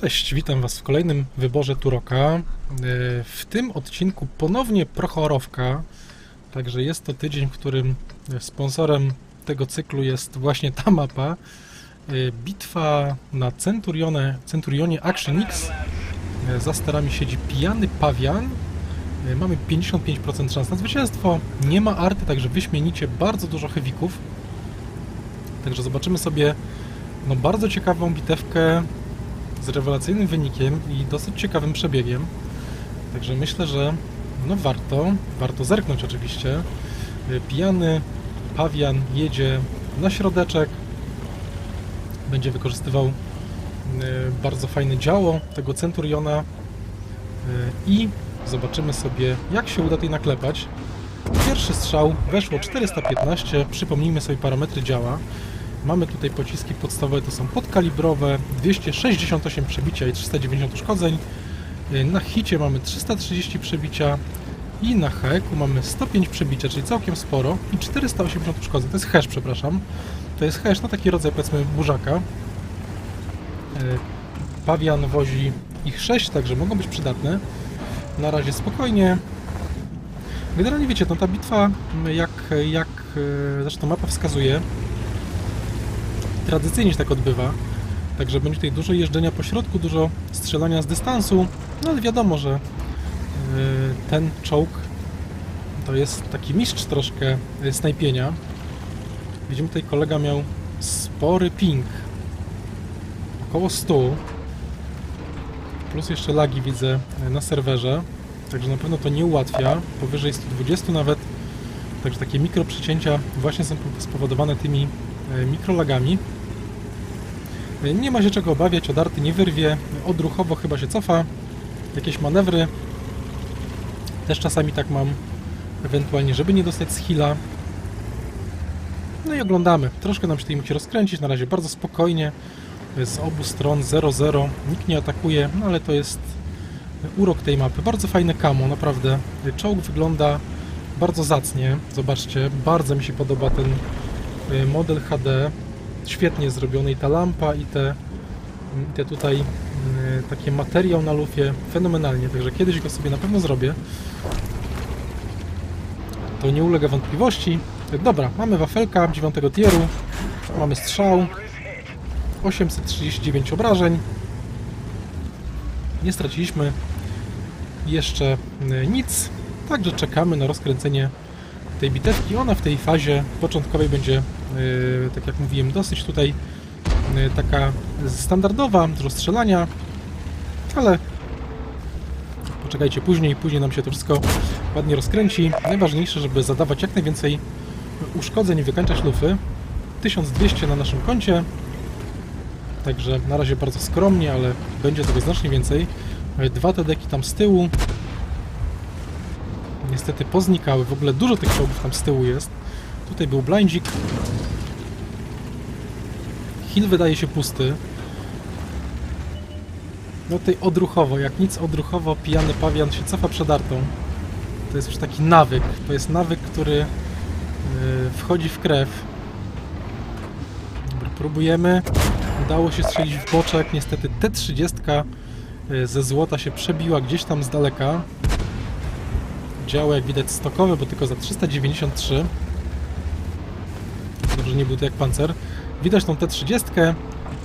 Cześć, witam Was w kolejnym wyborze Turoka. E, W tym odcinku ponownie prochorowka, także jest to tydzień, w którym sponsorem tego cyklu jest właśnie ta mapa. E, Bitwa na Centurione, Centurionie Action X. E, Za sterami siedzi pijany pawian. Mamy 55% szans na zwycięstwo. Nie ma arty, także wyśmienicie bardzo dużo heavików. Także zobaczymy sobie no, bardzo ciekawą bitewkę z rewelacyjnym wynikiem i dosyć ciekawym przebiegiem. Także myślę, że no warto, warto zerknąć oczywiście. Y, Pijany pawian jedzie na środeczek. Będzie wykorzystywał y, bardzo fajne działo tego Centuriona y, i zobaczymy sobie jak się uda tej naklepać. Pierwszy strzał weszło 415, przypomnijmy sobie parametry działa. Mamy tutaj pociski podstawowe, to są podkalibrowe, 268 przebicia i 390 uszkodzeń. Yy, Na hicie mamy 330 przebicia i na heku mamy 105 przebicia, czyli całkiem sporo i 480 uszkodzeń. To jest hash, przepraszam. To jest hash, no taki rodzaj powiedzmy burzaka. Yy, Pawian wozi ich 6, także mogą być przydatne. Na razie spokojnie. Generalnie wiecie, no ta bitwa, jak, jak yy, zresztą mapa wskazuje, tradycyjnie się tak odbywa. Także będzie tutaj dużo jeżdżenia po środku, dużo strzelania z dystansu. No ale wiadomo, że yy, ten czołg to jest taki mistrz troszkę yy, snajpienia. Widzimy tutaj kolega miał spory ping. Około 100. Plus jeszcze lagi widzę yy, na serwerze. Także na pewno to nie ułatwia. Powyżej 120 nawet. Także takie mikro przycięcia właśnie są spowodowane tymi e, mikrolagami. E, Nie ma się czego obawiać, od arty nie wyrwie, odruchowo chyba się cofa. Jakieś manewry. Też czasami tak mam, ewentualnie, żeby nie dostać heala. No i oglądamy. Troszkę nam się tutaj musi rozkręcić, na razie bardzo spokojnie. Z obu stron 0-0. Nikt nie atakuje, no ale to jest urok tej mapy. Bardzo fajne camo, naprawdę. Czołg wygląda bardzo zacnie. Zobaczcie, bardzo mi się podoba ten y, model HD. Świetnie zrobiony i ta lampa i te, te tutaj y, takie materiał na lufie. Fenomenalnie, także kiedyś go sobie na pewno zrobię. To nie ulega wątpliwości. Dobra, mamy wafelka 9 tieru. Mamy strzał. 839 obrażeń. Nie straciliśmy jeszcze y, nic. Także czekamy na rozkręcenie tej bitewki. Ona w tej fazie początkowej będzie, tak jak mówiłem, dosyć tutaj yy, taka standardowa, do rozstrzelania, ale poczekajcie później, później nam się to wszystko ładnie rozkręci. Najważniejsze, żeby zadawać jak najwięcej uszkodzeń i wykańczać lufy. 1200 na naszym koncie, także na razie bardzo skromnie, ale będzie tego znacznie więcej. Yy, Dwa te deki tam z tyłu, niestety poznikały. W ogóle dużo tych czołgów tam z tyłu jest. Tutaj był blindzik. Hill wydaje się pusty. No tutaj odruchowo, jak nic odruchowo, pijany pawian się cofa przed artą. To jest już taki nawyk. To jest nawyk, który yy, wchodzi w krew. Dobra, próbujemy. Udało się strzelić w boczek. Niestety T-30 yy, ze złota się przebiła gdzieś tam z daleka działo jak widać stokowe, bo tylko za 393 dobrze nie był to jak pancer widać tą T30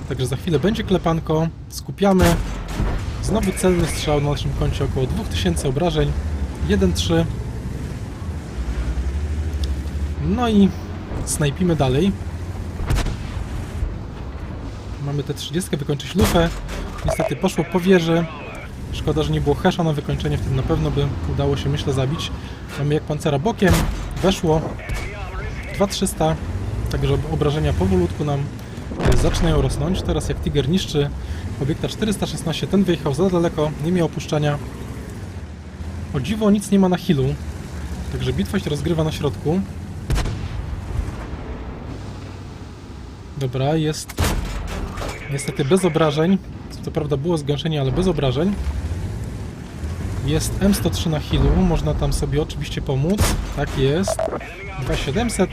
także za chwilę będzie klepanko. Skupiamy. Znowu celny strzał na naszym koncie około 2000 obrażeń. 1-3 no i snajpimy dalej. Mamy T30 wykończyć lufę. Niestety poszło po wieży. Szkoda, że nie było hasza na wykończenie, wtedy na pewno by udało się, myślę, zabić. Mamy jak pancera bokiem, weszło. 2300, także obrażenia powolutku nam e, zaczynają rosnąć. Teraz jak Tiger niszczy obiekta 416, ten wyjechał za daleko, nie miał opuszczania. O dziwo nic nie ma na healu, także bitwa się rozgrywa na środku. Dobra, jest niestety bez obrażeń. Co prawda było zgęszenie, ale bez obrażeń. Jest M103 na healu, można tam sobie oczywiście pomóc. Tak jest. 2700.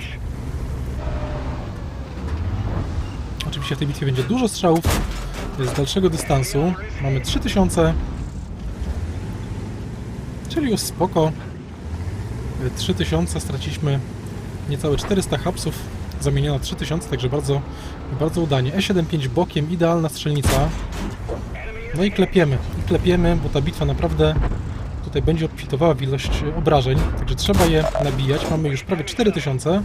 Oczywiście w tej bitwie będzie dużo strzałów. z dalszego dystansu. Mamy 3000, czyli już spoko. Y, 3000 straciliśmy niecałe 400 hapsów, zamieniono 3000, także bardzo, bardzo udanie. E75 bokiem, idealna strzelnica. No i klepiemy, i klepiemy, bo ta bitwa naprawdę tutaj będzie obfitowała w ilość obrażeń, także trzeba je nabijać. Mamy już prawie 4000,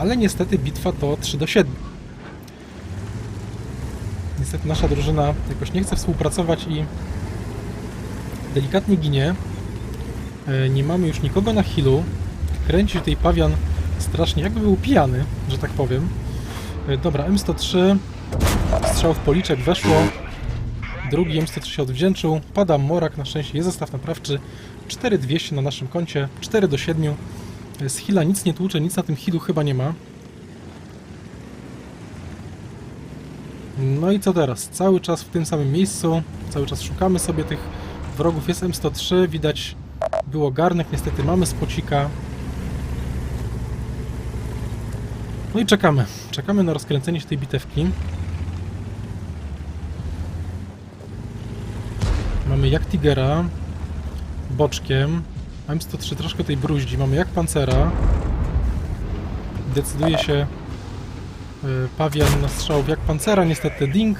ale niestety bitwa to 3 do 7. Niestety nasza drużyna jakoś nie chce współpracować i delikatnie ginie. E, Nie mamy już nikogo na healu. Kręci tutaj pawian strasznie, jakby był pijany, że tak powiem. E, Dobra, M103. Strzał w policzek weszło. Drugi M103 się odwdzięczył. Pada Morak, na szczęście jest zestaw naprawczy. 4200 na naszym koncie, 4 do 7. Z heala nic nie tłucze, nic na tym healu chyba nie ma. No i co teraz? Cały czas w tym samym miejscu, cały czas szukamy sobie tych wrogów. Jest M103, widać było garnek, niestety mamy spocika. No i czekamy. Czekamy na rozkręcenie się tej bitewki. Mamy jak Tigera, boczkiem. M103 troszkę tej bruździ. Mamy jak Pancera. Decyduje się y, Pawian na strzał w jak Pancera, niestety Ding.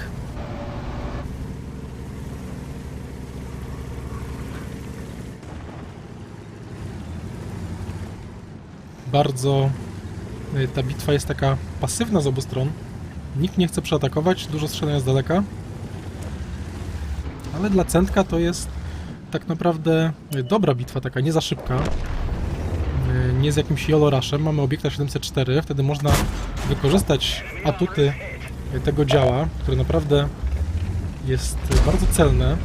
Bardzo y, ta bitwa jest taka pasywna z obu stron. Nikt nie chce przeatakować, dużo strzelania z daleka. Ale dla Centka to jest tak naprawdę y, dobra bitwa, taka nie za szybka. Y, Nie z jakimś joloraszem. Mamy obiekta 704, wtedy można wykorzystać atuty y, tego działa, które naprawdę jest bardzo celne.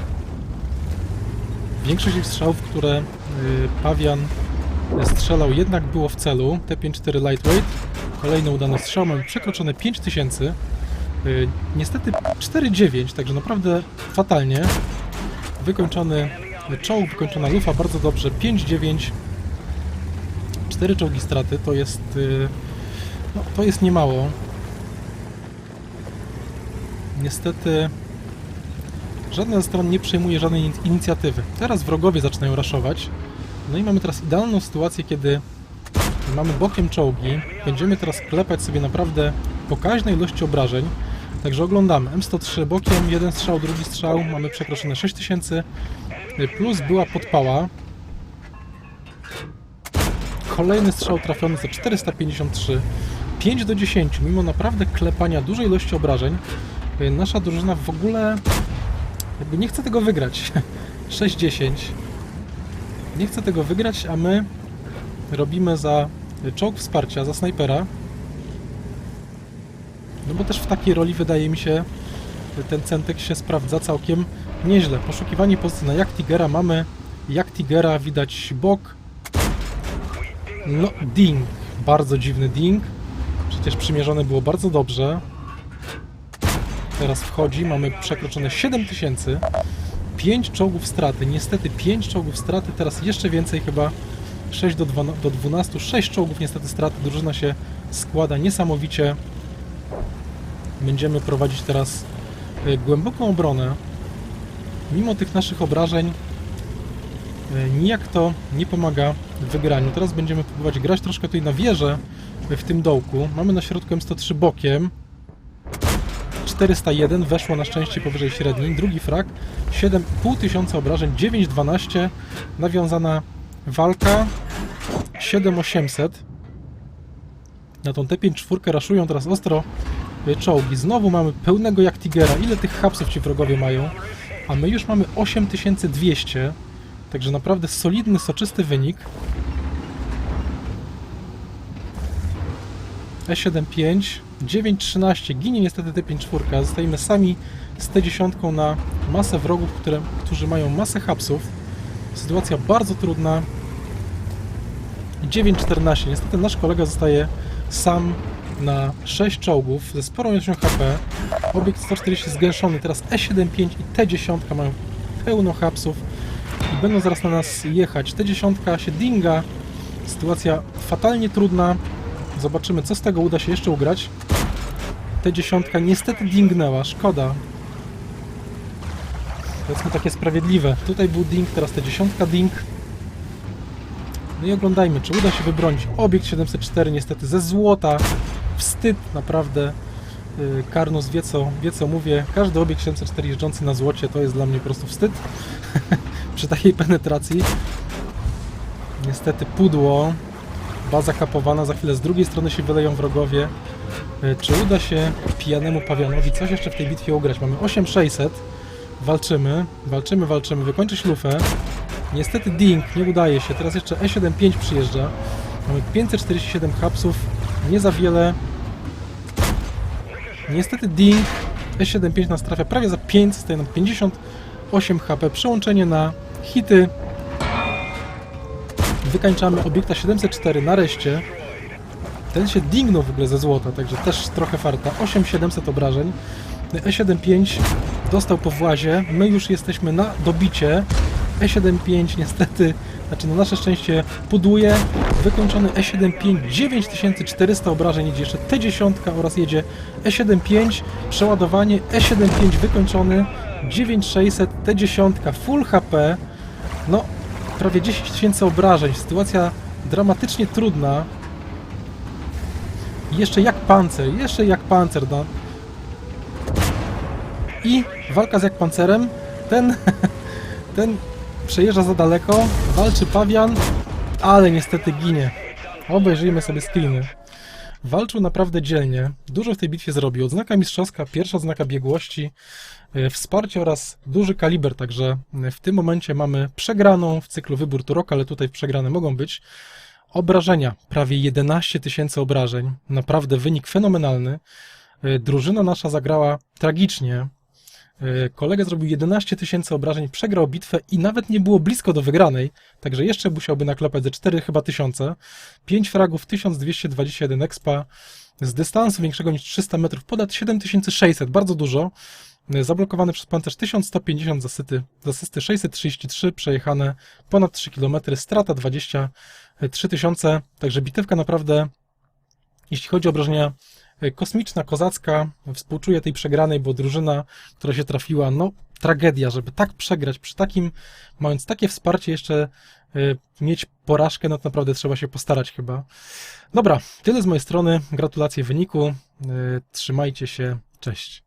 Większość ich strzałów, które Pawian strzelał jednak było w celu. T54 Lightweight. Kolejny udany strzał. Mamy przekroczone 5000. Y, Niestety 4-9, także naprawdę fatalnie. Wykończony czołg, wykończona lufa, bardzo dobrze. 5-9. 4 czołgi straty to jest. y, No, to jest niemało. Niestety żadna ze stron nie przejmuje żadnej in- inicjatywy. Teraz wrogowie zaczynają raszować. No i mamy teraz idealną sytuację, kiedy mamy bokiem czołgi. Będziemy teraz klepać sobie naprawdę pokaźne ilości obrażeń. Także oglądamy. M103 bokiem, jeden strzał, drugi strzał. Mamy przekroczone 6000. Plus była podpała. Kolejny strzał trafiony za 453. 5 do 10. Mimo naprawdę klepania dużej ilości obrażeń, y, nasza drużyna w ogóle jakby nie chce tego wygrać. 6-10. Nie chce tego wygrać, a my robimy za czołg wsparcia, za snajpera. No bo też w takiej roli wydaje mi się ten centek się sprawdza całkiem nieźle. Poszukiwanie pozycji na jak Tigera mamy. Jak Tigera widać bok. No, ding. Bardzo dziwny ding. Przecież przymierzone było bardzo dobrze. Teraz wchodzi, mamy przekroczone 7000. 5 czołgów straty, niestety 5 czołgów straty, teraz jeszcze więcej chyba 6 do, 12, do 12, 6 czołgów niestety straty, drużyna się składa niesamowicie. Będziemy prowadzić teraz y, głęboką obronę. Mimo tych naszych obrażeń y, nijak to nie pomaga w wygraniu. Teraz będziemy próbować grać troszkę tutaj na wieżę y, w tym dołku. Mamy na środku M103 bokiem. 401 weszło na szczęście powyżej średniej. Drugi frak 7,5 tysiąca obrażeń, 9,12 nawiązana walka 7800 na tą T5 raszują teraz ostro y, czołgi. Znowu mamy pełnego jak Tigera. Ile tych hapsów ci wrogowie mają? A my już mamy 8200. Także naprawdę solidny, soczysty wynik. E75, 913, ginie niestety T54, zostajemy sami z T10 na masę wrogów, które, którzy mają masę hapsów. Sytuacja bardzo trudna. 914, niestety nasz kolega zostaje sam na 6 czołgów ze sporą ilością HP. Obiekt 140 zgęszony, teraz E75 i T10 mają pełno hapsów i będą zaraz na nas jechać. T10 się dinga, sytuacja fatalnie trudna. Zobaczymy, co z tego uda się jeszcze ugrać. T10 niestety dingnęła, szkoda. Powiedzmy takie sprawiedliwe. Tutaj był ding, teraz T10 ding. No i oglądajmy, czy uda się wybronić. Obiekt 704 niestety ze złota. Wstyd, naprawdę. Karnus wie co, wie co mówię. Każdy obiekt 704 jeżdżący na złocie to jest dla mnie po prostu wstyd. Przy takiej penetracji. Niestety pudło. Baza kapowana, za chwilę z drugiej strony się wyleją wrogowie. Yy, Czy uda się pijanemu pawianowi coś jeszcze w tej bitwie ugrać? Mamy 8600. Walczymy, walczymy, walczymy. Wykończyć lufę. Niestety Ding, nie udaje się. Teraz jeszcze E75 przyjeżdża. Mamy 547 hapsów, nie za wiele. Niestety Ding, E75 nas trafia prawie za 5, staje nam 58 HP. Przełączenie na hity. Wykańczamy obiekta 704 nareszcie. Ten się dingnął w ogóle ze złota, także też trochę farta. 8700 obrażeń. E75 dostał po włazie. My już jesteśmy na dobicie. E75 niestety, znaczy na nasze szczęście pudłuje. Wykończony E75 9400 obrażeń, jedzie jeszcze T10 oraz jedzie E75. Przeładowanie E75 wykończony 9600 T10 full HP. No, prawie 10 tysięcy obrażeń. Sytuacja dramatycznie trudna. Jeszcze jak pancer, jeszcze jak pancer. No. I walka z jak pancerem. Ten, ten przejeżdża za daleko, walczy pawian, ale niestety ginie. Obejrzyjmy sobie screeny. Walczył naprawdę dzielnie, dużo w tej bitwie zrobił. Odznaka mistrzowska, pierwsza odznaka biegłości, e, wsparcie oraz duży kaliber, także w tym momencie mamy przegraną w cyklu wybór Turoka, ale tutaj przegrane mogą być. Obrażenia, prawie 11 tysięcy obrażeń, naprawdę wynik fenomenalny. E, Drużyna nasza zagrała tragicznie. E, Kolega zrobił 11 tysięcy obrażeń, przegrał bitwę i nawet nie było blisko do wygranej, także jeszcze musiałby naklepać ze 4 chyba tysiące. 5 fragów, 1221 expa, z dystansu większego niż 300 metrów, ponad 7600, bardzo dużo. E, Zablokowany przez pancerz 1150 zasyty, zasysty 633, przejechane ponad 3 km, strata 23 tysiące, także bitewka naprawdę, jeśli chodzi o obrażenia e, kosmiczna, kozacka, współczuję tej przegranej, bo drużyna, która się trafiła, no tragedia, żeby tak przegrać, przy takim, mając takie wsparcie jeszcze e, mieć porażkę, no to naprawdę trzeba się postarać chyba. Dobra, tyle z mojej strony, gratulacje wyniku, e, trzymajcie się, cześć.